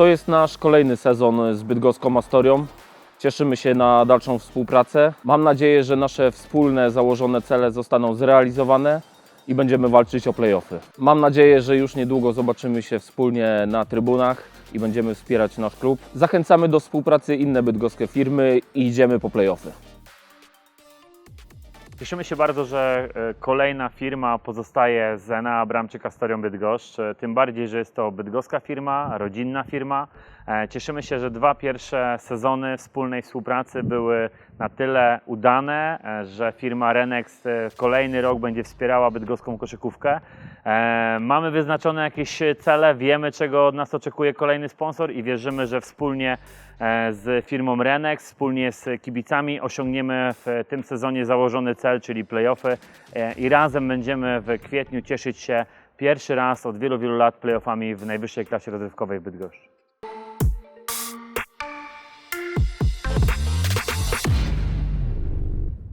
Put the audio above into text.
To jest nasz kolejny sezon z Bydgoską Astorią. Cieszymy się na dalszą współpracę. Mam nadzieję, że nasze wspólne założone cele zostaną zrealizowane i będziemy walczyć o playoffy. Mam nadzieję, że już niedługo zobaczymy się wspólnie na trybunach i będziemy wspierać nasz klub. Zachęcamy do współpracy inne bydgoskie firmy i idziemy po playoffy. Cieszymy się bardzo, że e, kolejna firma pozostaje z Enea Bramczyk Astorią Bydgoszcz. E, Tym bardziej, że jest to bydgoska firma, rodzinna firma. E, Cieszymy się, że dwa pierwsze sezony wspólnej współpracy były na tyle udane, że firma Renex kolejny rok będzie wspierała bydgoską koszykówkę. E, Mamy wyznaczone jakieś cele, wiemy czego od nas oczekuje kolejny sponsor i wierzymy, że wspólnie e, z firmą Renex, wspólnie z kibicami osiągniemy w tym sezonie założony cel, czyli playoffy e, i razem będziemy w kwietniu cieszyć się pierwszy raz od wielu, wielu lat playoffami w najwyższej klasie rozrywkowej w Bydgoszczy.